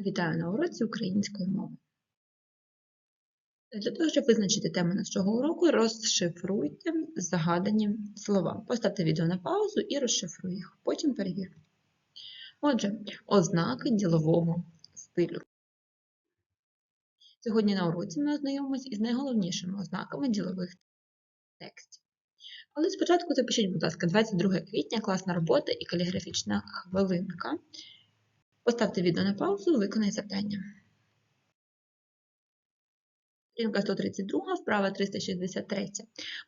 Вітаю на уроці української мови. Для того, щоб визначити тему нашого уроку, розшифруйте загадані слова. Поставте відео на паузу і розшифруй їх, потім перевірте. Отже, ознаки ділового стилю. Сьогодні на уроці ми ознайомимося із найголовнішими ознаками ділових текстів. Але спочатку запишіть, будь ласка, 22 квітня, класна робота і каліграфічна хвилинка. Поставте відео на паузу, виконай завдання. Сторінка 132, вправа 363.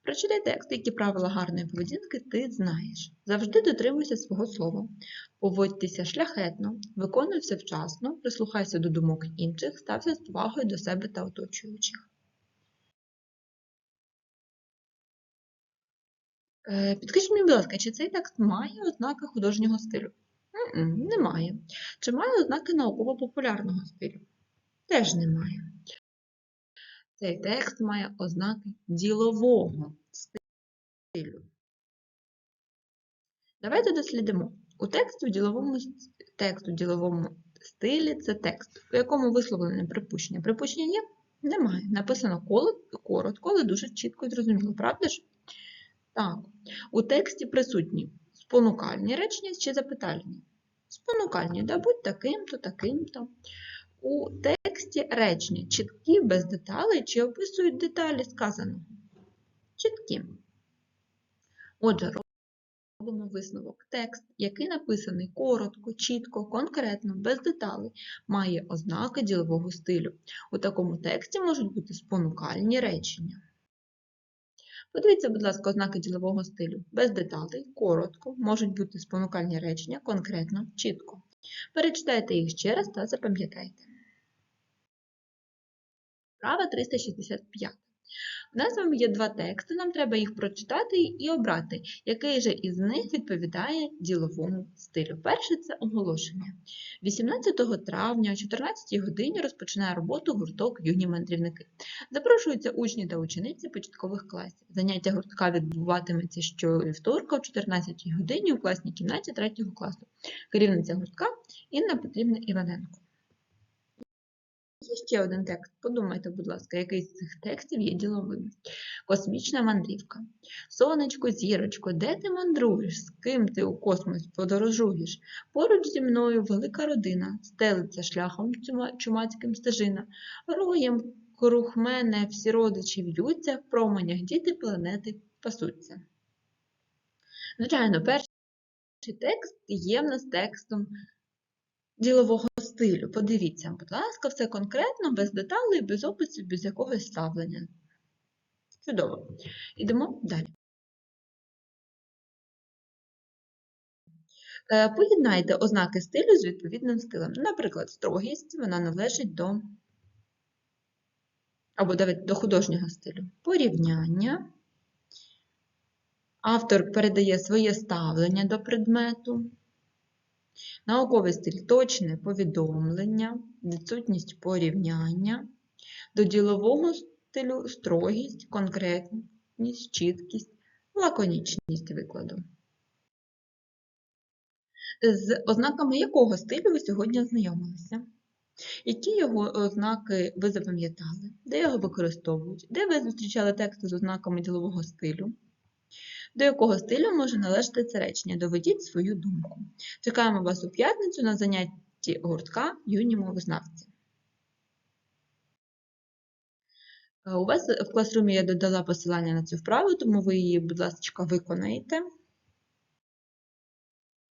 Прочитай текст, які правила гарної поведінки ти знаєш. Завжди дотримуйся свого слова. Поводьтеся шляхетно, виконуй все вчасно, прислухайся до думок інших, стався з повагою до себе та оточуючих. Е, Підкажіть мені, будь ласка, чи цей текст має ознаки художнього стилю? Немає. Чи має ознаки науково-популярного стилю? Теж немає. Цей текст має ознаки ділового стилю. Давайте дослідимо. У тексту діловому, текст діловому стилі це текст, у якому висловлене припущення. Припущення є? Немає. Написано коротко, але дуже чітко і зрозуміло, правда ж? Так. У тексті присутні спонукальні речення чи запитальні? Спонукальні, да будь таким-то, таким-то. У тексті речення чіткі, без деталей, чи описують деталі сказаного? Чіткі. Отже, робимо висновок. Текст, який написаний коротко, чітко, конкретно, без деталей, має ознаки ділового стилю. У такому тексті можуть бути спонукальні речення. Подивіться, будь ласка, ознаки ділового стилю. Без деталей, коротко, можуть бути спонукальні речення, конкретно, чітко. Перечитайте їх ще раз та запам'ятайте. Права 365. У нас з є два тексти, нам треба їх прочитати і обрати, який же із них відповідає діловому стилю. Перше це оголошення. 18 травня о 14 годині розпочинає роботу гурток юні мандрівники. Запрошуються учні та учениці початкових класів. Заняття гуртка відбуватиметься щовівторка о 14 годині у класній кімнаті 3 класу. Керівниця гуртка Інна Петрівна Іваненко. Є ще один текст. Подумайте, будь ласка, який з цих текстів є діловим. Космічна мандрівка. Сонечко, зірочко, де ти мандруєш? З ким ти у космос подорожуєш? Поруч зі мною велика родина, стелиться шляхом чумацьким стежина, роєм круг мене всі родичі в'ються, в променях діти планети пасуться. Звичайно, перший текст є в нас текстом ділового стилю. Подивіться, будь ласка, все конкретно, без деталей, без описів, без якогось ставлення. Чудово. Йдемо далі. Е, поєднайте ознаки стилю з відповідним стилем. Наприклад, строгість вона належить до або навіть до художнього стилю. Порівняння. Автор передає своє ставлення до предмету. Науковий стиль точне повідомлення, відсутність порівняння, до ділового стилю строгість, конкретність, чіткість, лаконічність викладу. З ознаками якого стилю ви сьогодні ознайомилися? Які його ознаки ви запам'ятали? Де його використовують? Де ви зустрічали тексти з ознаками ділового стилю? До якого стилю може належати це речення? Доведіть свою думку. Чекаємо вас у п'ятницю на занятті гуртка юні мовознавці. Е, у вас в класрумі я додала посилання на цю вправу, тому ви її, будь ласка, виконаєте.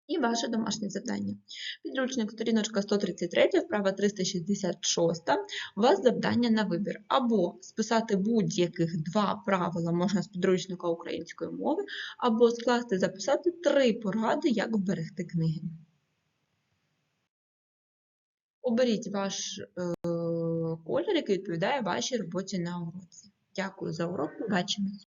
І ваше домашнє завдання. Підручник сторіночка 133, вправа 366. У вас завдання на вибір. Або списати будь-яких два правила можна з підручника української мови, або скласти записати три поради, як вберегти книги. Оберіть ваш е, колір, який відповідає вашій роботі на уроці. Дякую за урок, побачимось!